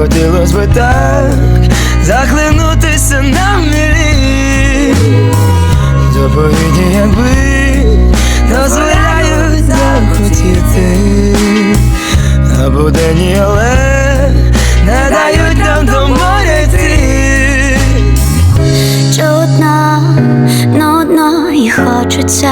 Хотілося би так захлинутися на мілі. Заповідні, якби дозволяють захотіти На буденні, але не дають нам до моря йти. Чудно, нудно і хочеться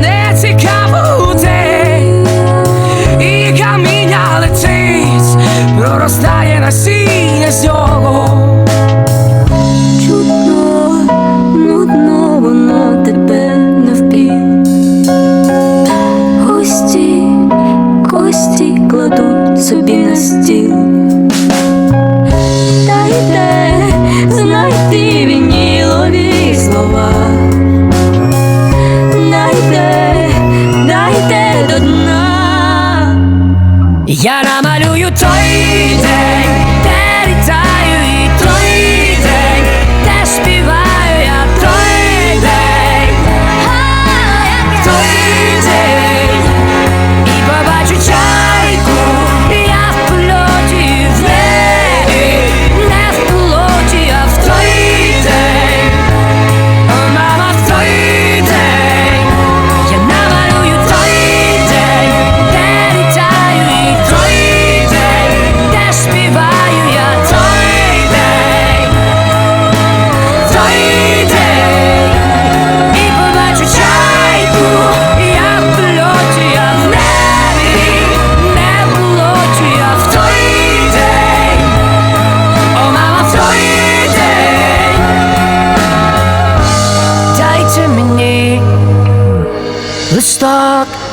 не цікаво день, і каміння летить, проростає насіння з нього. Нудно воно тебе навпіл. Гості, кості кладуть собі на стіл. stuck.